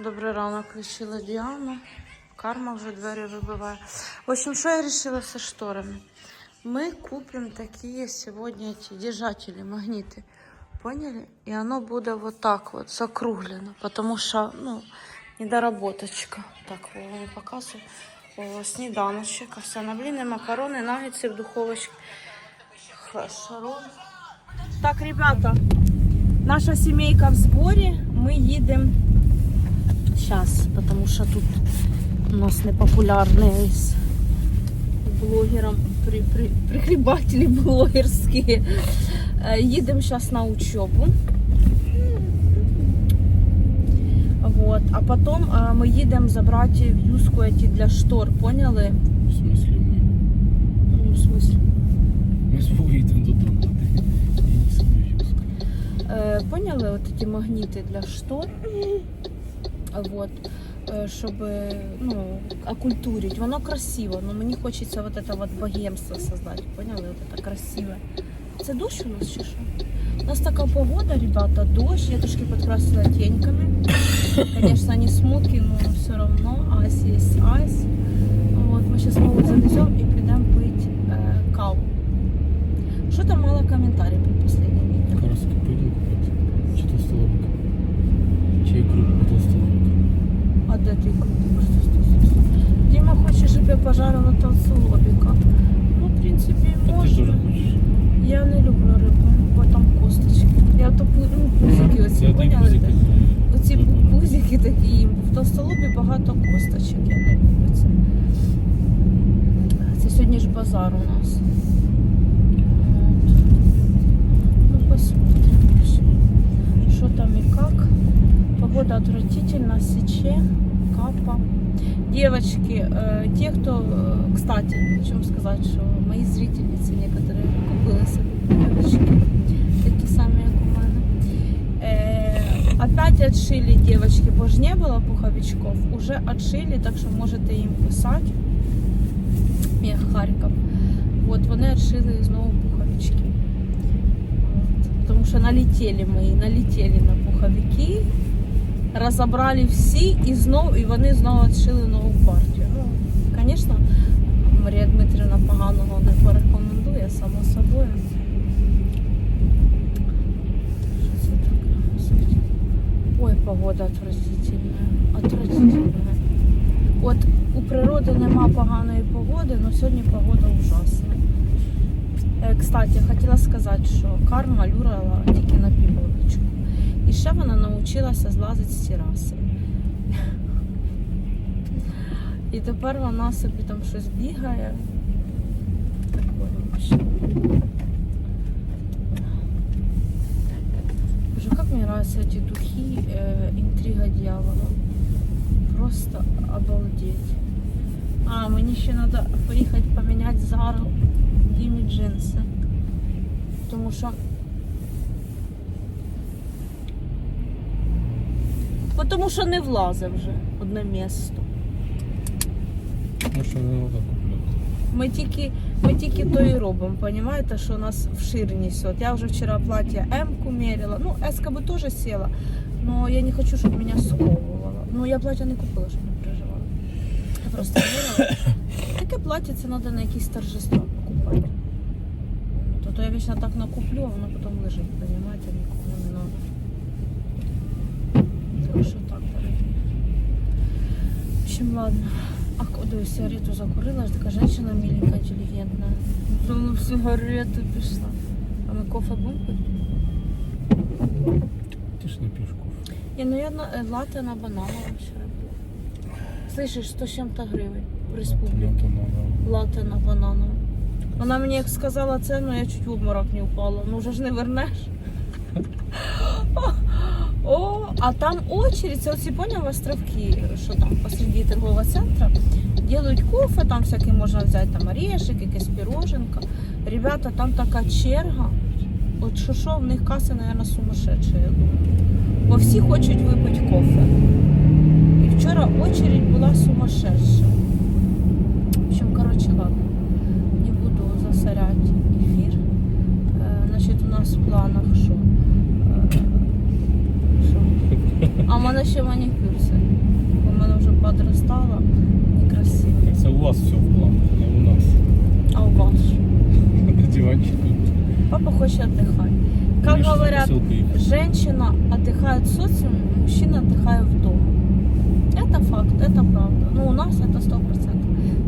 Добрий ранок, включила Діана. Карма вже двері вибиває. В общем, що я вирішила все шторами? Мы купим такие сегодня эти держатели, магниты. Поняли? И оно будет вот так вот закруглено, потому что, ну, недоработочка. Так, я вам показываю. О, сніданочок, овсяна бліни, макарони, нагетси в духовочці. Шарон. Так, ребята, наша семейка в сборе. Мы едем сейчас, потому что тут у нас непопулярные с блогером при, при, прихлебатели блогерские. Э, Едем сейчас на учебу. Вот. А потом э, мы едем забрать вьюску эти для штор, поняли? В смислі ми? Ну, в смысле? Ми з Вовою йдемо додому. а ти їдь собі юзка. Е, поняли от ці магніти для штор? Вот. е, Щоб ну, окультурить. Воно красиво, але мені хочеться вот это вот богемство создать. Поняли? Вот это красиве. Це дощ у нас чи що? У нас така погода, ребята, дощ. Я трошки підкрасила теньками. Конечно, не смоки, но все равно. Айс есть айс. Вот, мы сейчас Вову завезем и придем пить э, каву. Что там мало комментариев по последнему кстати, хочу сказать, что мои зрительницы некоторые купили собі пуховички, такі самі, як у мене. Э, опять отшили девочки, бо ж не было пуховичков, уже отшили, так що можете їм писати. Мех Харків. От вони отшили знову пуховички. От. Тому що налетіли мої, налетіли на пуховики, розібрали всі і знову, і вони знову відшили нову партію. Ну, звісно, Марія Дмитрівна поганого не порекомендує, само собою. Що це таке? Ой, погода отвратительная. Отвратительная. От у природи нема поганої погоди, але сьогодні погода ужасна. Е, Кстати, я хотіла сказати, що карма люрала тільки на півочку. І ще вона навчилася злазити з тераси. І тепер вона собі там щось бігає. Такое вообще. Боже, как мне нравятся эти духи э, интрига дьявола. Просто обалдеть. А, мені ще треба поїхати поміняти Зару Дімі джинси. Тому що. Бо Тому що не влазить вже одне місто. Ну що не. Ми тільки, ми тільки то і робимо, розумієте, що у нас вширь несет. Я вже вчора плаття М-ку мерила. Ну, С-ка би теж сіла, але я не хочу, щоб мене сковувало. Ну, я плаття не купила, щоб не переживала. Я просто мерила. Таке плаття це треба на якісь торжества покупати. То, то я вічно так накуплю, а воно потім лежить, розумієте, нікому не треба. Так що так. В общем, ладно. А куди сигарету закурила, ж така жінка миленька, інтелігентна. Ну, в сигарету пішла. А ми кофе будемо пити? Ти ж не п'єш кофе. Ні, ну я на е, латте на банановому вчора була. Слышиш, 100 з чим-то гривень в республіці. Латте на банановому. Вона мені як сказала ціну, я чуть в обморок не упала. Ну вже ж не вернеш. О, а там очередь, це оці поняв островки, що там посреди торгового центру. Делают кофе, там всякий можна взяти там орешек, якесь пироженка. Ребята, там така черга. От що що, в них каси, мабуть, сумасшедші, я думаю. Бо всі хочуть випити кофе. І вчора очередь була сумасшедша. В общем, короче, ладно. Не буду засорять эфир. Э, Значит, у нас в планах що? Е, що? А в мене ще манікюр сьогодні. подрастала. Некрасиво. Це у вас все в планах, не у нас. А у вас? На диванчику. Папа хочет отдыхать. Как Миша за говорят, посилкою їхав. женщина отдыхает в социуме, мужчина отдыхает в дома. Это факт, это правда. Ну, у нас это 100%.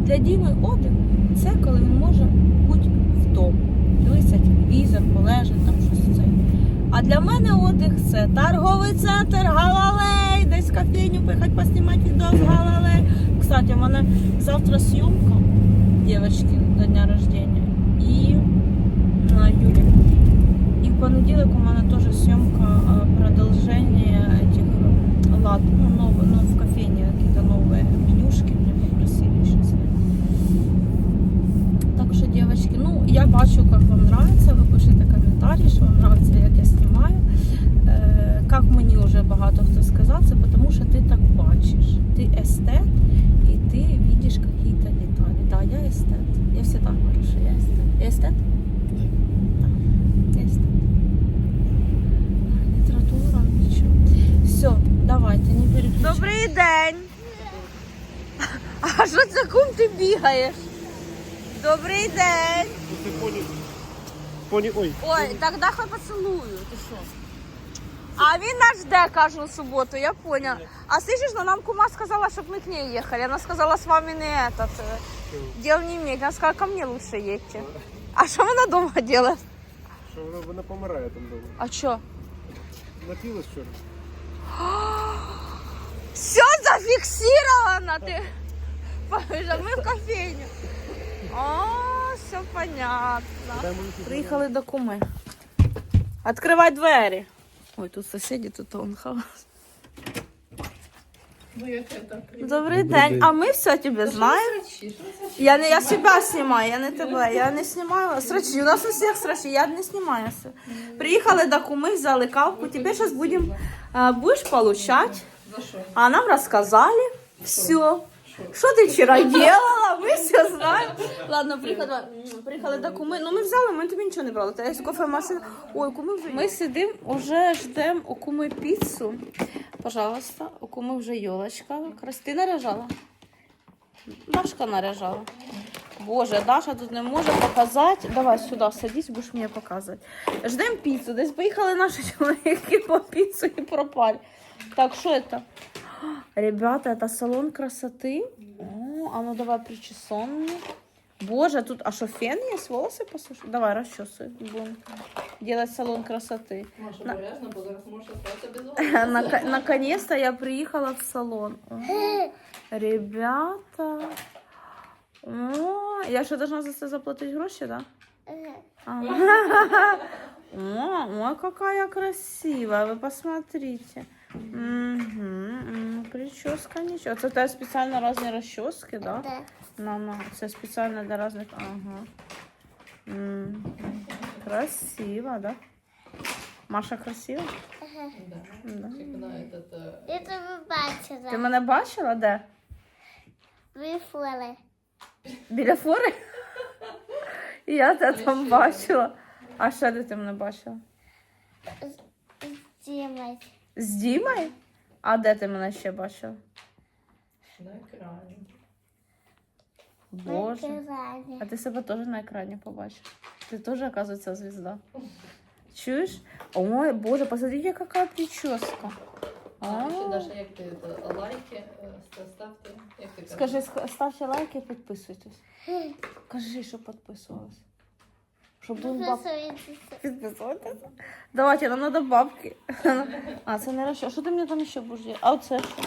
Для Діми отдих це коли він може бути вдома. Дивитися телевізор, полежать, там щось це. А для мене отдих це торговий центр, галалей, десь в кофейню поїхати поснімати відео з галалей. Кстати, у мене завтра зйомка дівчинки до дня рождения. І на Юлі. І в понеділок у мене теж зйомка а, продовження этих э, лад, ну, новые, ну, в кофейне Девочки, ну, я бачу, как вам нравится, ви пишете коментарі, що вам нравится, як я знімаю. Е, Как мені вже багато хто сказав, це тому що ти так бачиш. Ти естет, і ти бачиш какие-то деталі. Да, я естет. Я всегда говорю, що я естет. Я естет? Есть. Література, нічого. Все, давайте, не переключайте. Добрий день. А що це кум ти бігаєш? Добрий день. Поні, ой. Ой, тогда хай поцілую. Ти що? А він нас жде кожну суботу, я поняла. А слышишь, но нам кума сказала, чтобы мы к ней ехали. Она сказала, с вами не этот, э, дел не иметь. Она сказала, ко мне лучше едьте. А что вы на дома делаете? Що вона, вона помирає там дома. А что? Напілась вчора? Все зафиксировано. Ты Побежал, мы в кофейню. О, все понятно. Приїхали до куми. Відкривай двері. Ой, тут сусіди, тут таунхаус. Добрий день. А ми все тебе знаємо. Я не я себя снимаю, я не тебе. Я не знімаю. Срачі. У нас у всіх срачі, я не знімаю все. Приїхали до куми, взяли кавку. Тебе зараз будемо будеш получать. А нам розказали все. Що ти вчора делала? Ми все знаємо. Ладно, приїхали, приїхали до куми. Ну ми взяли, ми тобі нічого не брали. Та є кофемашина. Ой, куми вже. Ми сидимо, вже ждемо у куми піцу. Пожалуйста, у куми вже йолочка. Крас- Ти наряжала? Дашка наряжала. Боже, Даша тут не може показати. Давай сюди садись, будеш мені показувати. Ждемо піцу. Десь поїхали наші чоловіки по піцу і пропали. Так, що це? Ребята, это салон красоты. О, а ну давай причесон. Боже, тут, а что, фен есть? Волосы посушить? Давай, расчесывай. Будем делать салон красоты. Маша, На- грязно, без Наконец-то я приехала в салон. О, ребята. О, я что, должна за это заплатить гроши, да? Ага. О, ой, какая красивая, вы посмотрите. Угу, прическа ничего. Это та специально разные расчески, да? На, на, це специально для разных. Ага. М, Красиво, да? Маша красива? Да. Да. Тільки на этот, е, Я тебе бачила. Ти мене бачила, де? Ви фоли. Біля фори? Я тебе там бачила. А ще де ти мене бачила? Дімець. З Дімою? А де ти мене ще бачила? на екрані. Боже. А ти себе теж на екрані побачиш. Ти теж, оказується, звізда. Чуєш? Ой, боже, посмотрите, яка прическа. А, А. Даша, як ти лайки е, ставте? Як ти кажеш? Скажи, ставте лайки і підписуйтесь. Кажи, щоб підписувались. Щоб був баб... Підписуйтеся. Підписуйтесь. Давайте, нам треба бабки. А, це не розчет. Що ти мені там ще будеш робити? А оце що?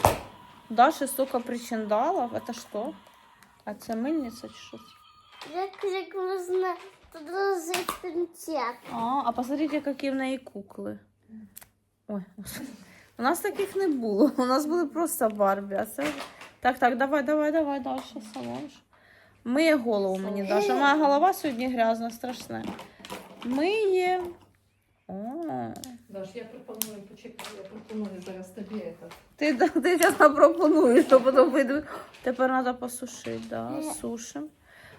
Даші столько причиндалов. Это що? А це мильниця чи що? це? Як, як можна продовжити концерт? А, а посмотрите, які в неї кукли. Ой, господи. у нас таких не було. У нас були просто Барбі. А це... Так, так, давай, давай, давай, далі салон. Миє голову мені, Даша. Моя голова сьогодні грязна, страшна. Миє. О, Даш, я пропоную, почекай, я пропоную зараз тобі этот. ти, ти зараз пропонуєш, то потім вийду. Тепер треба посушити, да, сушим.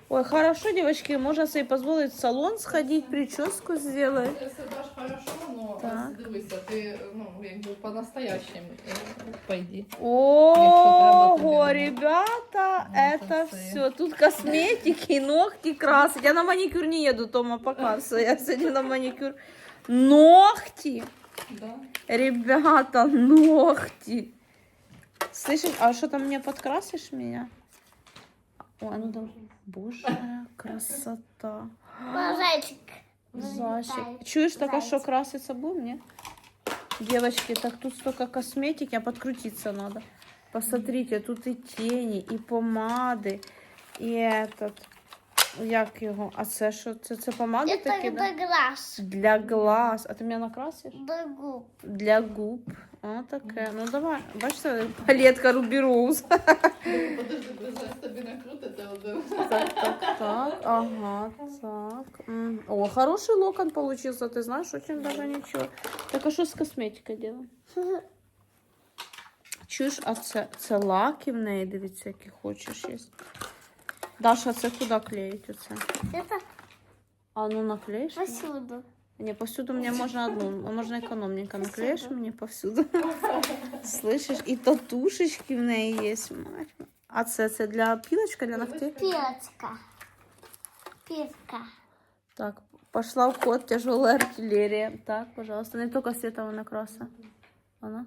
Ой, хорошо, девочки, можно себе позволить в салон сходить, прическу сделать. Це Даш хорошо, но Так. По-настоящему е, пойди. Ого, ребята, это все. Тут косметики, ногти красить. Я на маникюр не еду, Тома, пока все. Я сегодня на маникюр. Ногти. Да. Ребята, ногти. Слышишь, а что там мне подкрасишь меня? Ой, ну да. Боже, красота. Зайчик. Зайчик. Чуешь, так а что краситься будем, не? Девочки, так тут столько косметики, а подкрутиться надо. Посмотрите, тут и тени, и помады, и этот. Як його? А це що? Це, це помади Это такі, да? до глаз. Для глаз. А ти мене накрасиш? До губ. Для губ. О, таке. Ну давай. Бачите, палетка Ruby Rose. Подожди, подожди, тобі накрутити один. Так, так, так. Ага, так. М. О, хороший локон получился, ты знаешь, очень даже ничего. Так а что с косметикой делаем? Чуєш, а це, це лаки в неї, дивіться, які хочеш є. Даша, це куди клеїть оце? Это А ну наклеїш? посуду. Не, повсюду мне можно одну, а можно экономненько наклеишь мне повсюду. Слышишь? І татушечки в неї є, мать. А це, це для пілочка, для ногтей? Пилочка. Пивка. Так, пошла в ход тяжелая артиллерия. Так, пожалуйста, не только светового накраса. Она.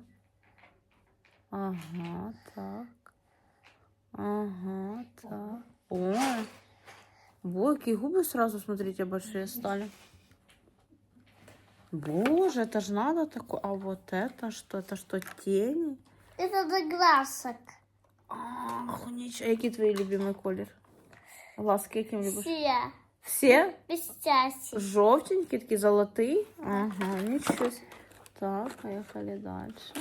Ага, так. Ага, так. О, Во, какие губы сразу, смотрите, большие стали. Боже, это же надо такое. А вот это что? Это что, тени? Это до глазок. Ах, ничего. А який твій любимий колір? Глазки яким любиш? Все. Все? Пистяси. Жовтенький, такий золотий. Ага, нічого. с- Так, поехали дальше.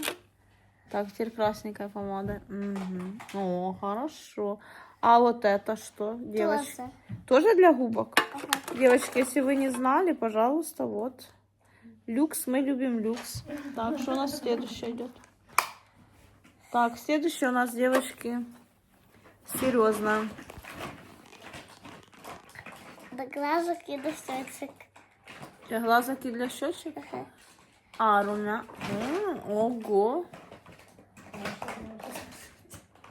Так, теперь красненькая помада. Мгм. О, хорошо. А вот это что, девочки? Тоже. Тоже для губок? Ага. Девочки, если вы не знали, пожалуйста, вот. Люкс, мы любим люкс. Так, что у нас следующее идет? Так, следующее у нас, девочки, серьезно. До глазок и до щечек. Глазки для щечек? Ага. А, румя. М, Ого.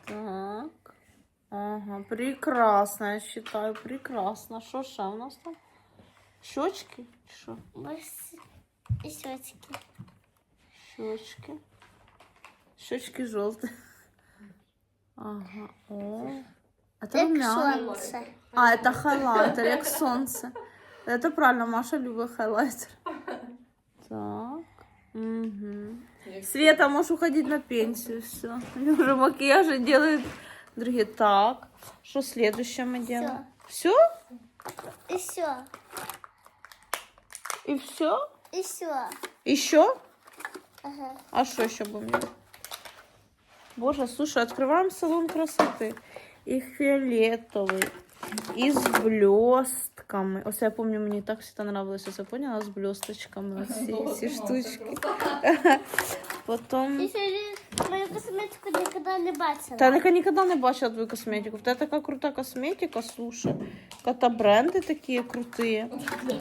Так. Ага, прекрасно, я считаю, прекрасно. Что ще у нас там? Щечки? И щечки. Щечки. Щечки желтые. Ага. О. Это Как румяна. солнце. А, это хайлайтер, як сонце. Это правильно, Маша любит хайлайтер. Так. Угу. Света, можешь уходить на пенсию, все. Уже макияжи делают другие. Так, что следующее мы делаем? Все? И все. И все? И все. Еще? Ага. А что еще будем делать? Боже, слушай, открываем салон красоты. И фиолетовый, и с блестками. Ось я помню, мені так всегда нравилось, ось я поняла, з блесточками. Оці ці штучки. Потом... Мою косметику никогда не бачила. Та я ніколи не бачила твою косметику. В тебе така крута косметика, слушай. Кота бренди такі круті.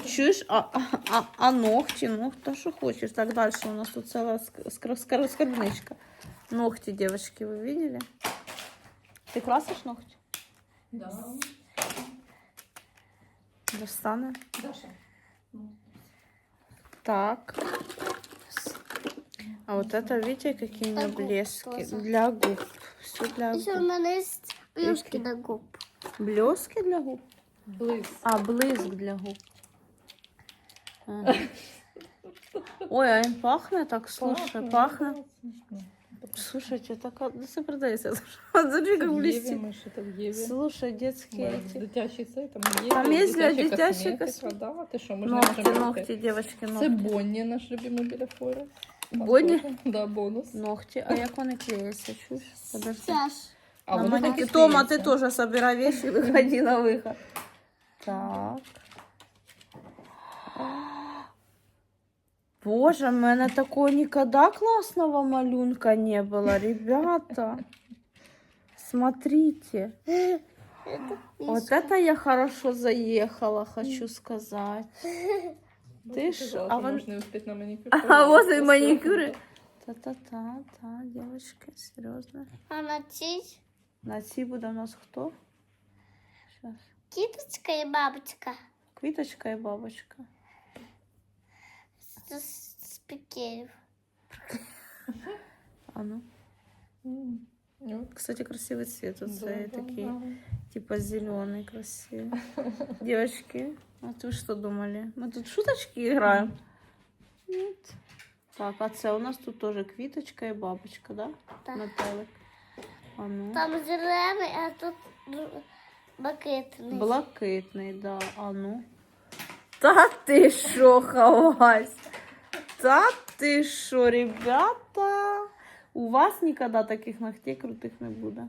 Чуєш, а, а, а, а ногті, ну хто що хочеш. Так, далі у нас тут ціла скарбничка. Ногти, девочки, ви видели? Ти красиш ногті? Да. Достане. Даша. Так. А вот это, видите, какие у меня Для губ блески? тоже. Для губ. Все для Еще у губ. меня есть блюшки Какие? на губ. Блески для губ? Близ. А, блиск для губ. Ага. Ой, а им пахнет так, слушай, пахнет. Слушайте, так а, це продається. Смотри, как блестит. Ми що в Єві. Слушай, детские Ми эти. Дитячий цей, там є. Там є для дитяча дитячих косметика, косметики. Да, ти що, ми ж не Ногти, можемо ногти, ногти. девочки, Це ногти. Бонні, наш любимий біля фори. Бонні? Да, бонус. Ногти. А як вони клеяться, чуєш? Подожди. Сейчас. А На вони так і маникюр. Тома, ты клеяться. тоже собирай вещи, выходи на выход. Так. Боже, в мене такого никогда классного малюнка не было, ребята. Смотрите. Вот это я хорошо заехала, хочу сказать. Ты ж, Жалко, а, вон- можна не успіти на манікюр. а вот и маникюры. Та-та-та, та, девочки, серьезно. А начать? На цій буде у нас хто? Щас. Кіточка і бабочка. Квіточка і бабочка. З, з пікерів. А ну. Кстати, красивый цвет. Вот цвет такие, типа зеленый, красивый. Девочки, а вы что думали? Мы тут шуточки играем? Нет. Так, а це у нас тут тоже квіточка і бабочка, да? Так. Метелик. А ну. Там зелений, а тут блакитний. Блакитний, да. А ну. Та ти що, хавась? Та ти що, ребята? У вас никогда таких ногтей крутых не буде.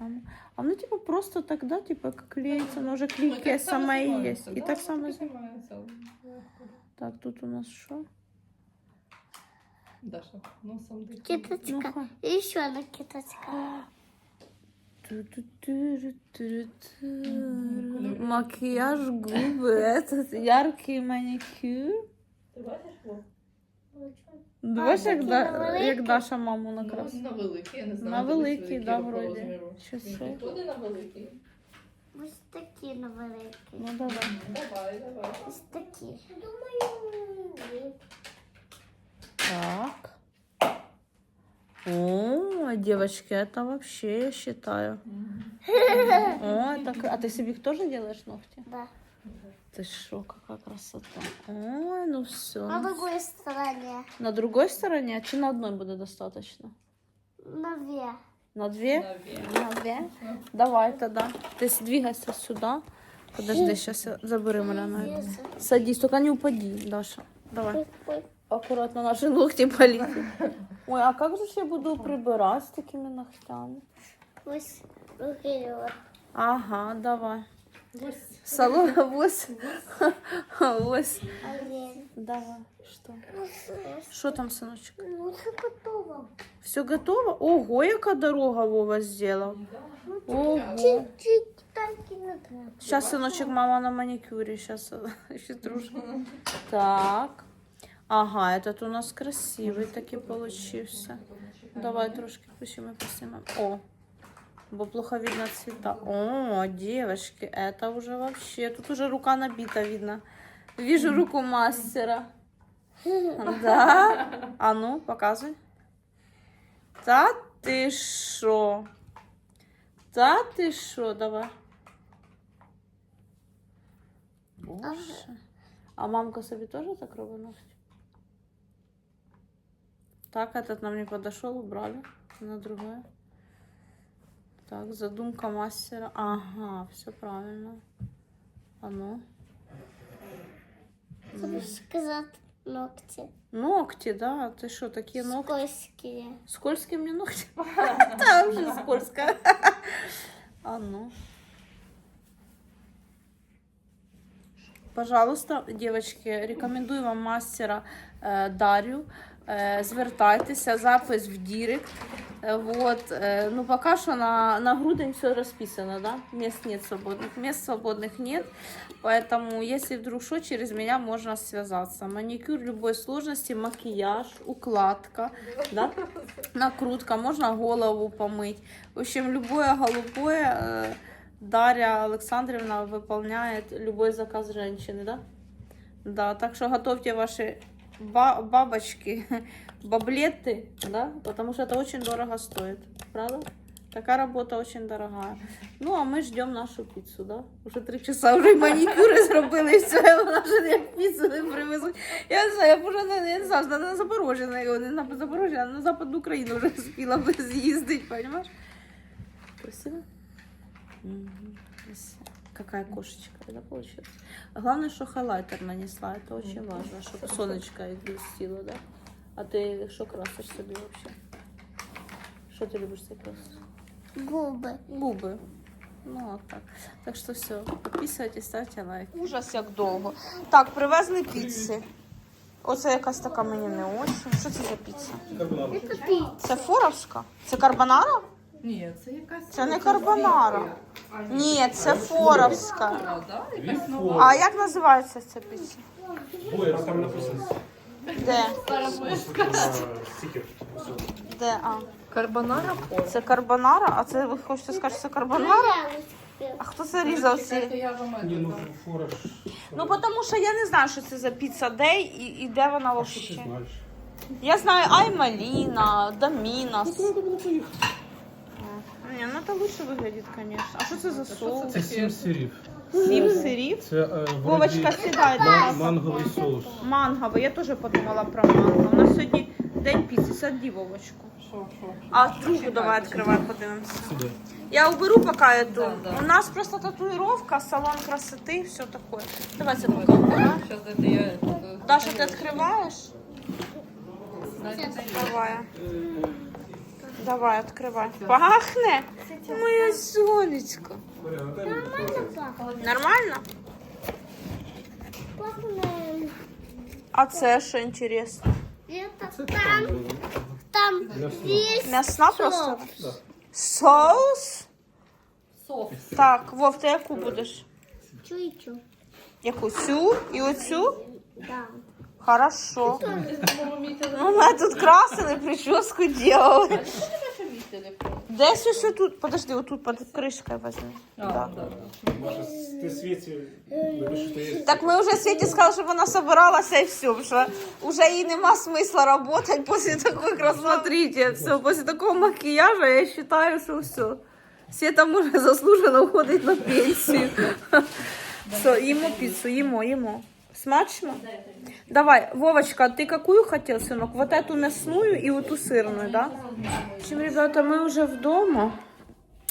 А ну, а ну типа просто тогда, типа, как клеится, оно уже клейкое самое и есть. И так само... за- Так, тут у нас что? Даша, носом дихай. Кіточка. Ну-ка. І ще одна кіточка. Ту-ту-ту-ру-ту-ру. Макияж, губы, этот яркий маникюр. Ти бачиш, Вов? Дивись, як, такі да, невеликі. як Даша маму Ну, накрасила. на великий, я не знаю. На дивись, великий, да, якого вроді. розміру. Щось Він це. підходить на великий? Ось такі невеликі. Ну давай. Давай, давай. Ось такі. Думаю, ні. Так. О, девочки, это вообще, я считаю. О, так, а ты себе их тоже делаешь ногти? Да. Ты шо, какая красота. Ой, ну все. На другой стороне. На другой стороне, а чи на одной будет достаточно? Наверх. На две? Наверх. На две? Давай тогда. Ты сдвигайся сюда. Подожди, сейчас я заберу меня на это. Садись, только не упади, Даша. Давай. Ой, ой. Аккуратно наши ногти полетят. Ой, а как же ж я буду прибирать с такими ногтями? Ось вперед. Ага, давай. Салон, ось. Ось. Олень. Давай, что? Что там, сыночек? ну це готово. Все готово? Ого, яка дорога Вова сделал. Ого. Сейчас, сыночек, мама на маникюре. Сейчас трошки. Так. Ага, этот у нас красивый таки получился. Давай трошки мы поснимаем. О, бо плохо видно цвета. О, девочки, это уже вообще... Тут уже рука набита, видно. Вижу руку мастера. Да? А ну, показывай. Та ты шо? Та ты шо? Давай. Боже. А мамка собі теж так робить? Так, этот нам не подошел, убрали на другое. Так, задумка мастера. Ага, все правильно. А ну. Тобі сказати ногті. Ногти, да? Ты что, такие ногти? Скользкі. Скользкие мне ногти? Там же скользко. А ну. Пожалуйста, девочки, рекомендую вам мастера е, Дарю. Е, звертайтеся, запис в Директ. Е, вот, е, ну пока что на, на грудень все расписано, да? Мест нет свободных, мест свободных нет. Поэтому, если вдруг что, через меня можно связаться. Маникюр любой сложности, макияж, укладка, да? накрутка, можно голову помыть. В общем, любое голубое э, Дарья Александровна выполняет любой заказ женщины, да? Да, так что готовьте ваши ба- бабочки, баблеты, да, потому что это очень дорого стоит, правда? Такая работа очень дорогая. Ну, а мы ждем нашу пиццу, да? Уже три часа вже й манікюри зробили, і все, вона вже як піцу не привезуть. Я не знаю, я б уже не, я не знаю, на, на Запорожжя, на, не на Запорожжя, а на Западну Україну вже спіла би з'їздити, понимаешь? Красиво? Мгм, красиво. Какая кошечка, да, получилось? Главное, что хайлайтер нанесла, это очень важно, чтобы солнышко их блестело, да? А ты что красишь себе вообще? Что ты любишь себе красить? Губи. Губи. Ну, от так. Так що все, підписуйтесь, ставте лайк. Ужас, як довго. Так, привезли піци. Оце якась така мені не очень. Що це за піца? Це піца. Це форовська? Це карбонара? Ні, це якась... Це не карбонара. Ні, це форовська. А, да? Якась нова. А як називається ця піца? Ой, там написано Де? стикер. Де? А. Карбонара порк. Це карбонара, а це ви хочете сказати, що це карбонара? А хто це різав ці? Я вам Ні, ну это. Ну, тому що я не знаю, що це за піца дей і, і де вона А що ти взагалі. знаєш? Я знаю Аймаліна, Домінос. Ну, треба було поїхати. Ні, ну це лучше виглядить, звісно. А що це за соус? Це сім сирів. Сім сирів. Це е, вроді Вовочка, сідай, ма- давай. манговий соус. Манговий, я теж подумала про манго. У нас сьогодні день піци, саді Вовочку. Що, що? А другу давай відкривай, подивимося. Сюди. Я уберу поки эту. Да, да. У нас просто татуировка, салон красоты, все такое. Давай це пока убираю. Сейчас это я... это, Даша, ти відкриваєш? знаете, Давай. Давай, відкривай. Пахне? Моє сонечко. Нормально? А це що інтересно? Это там, там есть М'ясна просто? соус. Соус? Софт. Так, Вов, ти яку будеш? Чу и чу. Яку? Цю і оцю? Да. Хорошо. Ну, тут красили, прическу делали. Десь ось тут, подожди, отут під кришкою возьми. А, Да. да, да. Може, ти світі що є. Так ми вже Світі сказали, щоб вона собиралася і все, що вже їй нема смисла працювати після такої красоти. Все, після такого макіяжу я вважаю, що все. Світа може заслужено уходить на пенсію. Все, їмо піцу, їмо, їмо. Смачно? Давай, Вовочка, ты какую хотел, сынок? Вот эту мясную и вот ту сырную, да? В общем, ребята, мы уже в дома.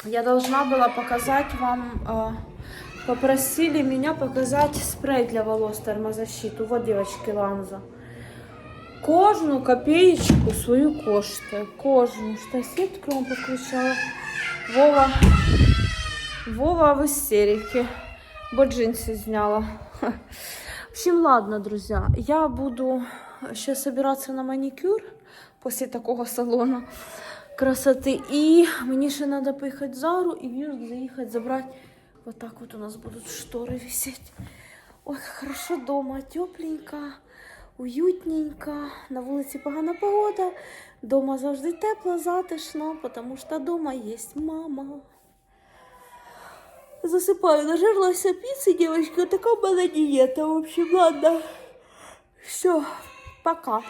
Я должна была показать вам, э, попросили меня показать спрей для волос термозащиту. Вот, девочки, Ланза. Кожну копеечку свою коштує. Кожну. Что свет кромку включала. Вова. Вова в истерике. Бо джинсы сняла. В общем, ладно, друзья. Я буду сейчас собираться на маникюр после такого салона красоты. И мне еще надо поехать в Зару и в Юск заехать, забрать. Вот так вот у нас будут шторы висеть. Ой, хорошо дома, тепленько, уютненько. На вулиці погана погода. Дома завжди тепло, затишно, потому что дома есть мама Засыпаю, нажерлась пиццы, девочки. Вот такая была диета. В общем, ладно. Все, пока.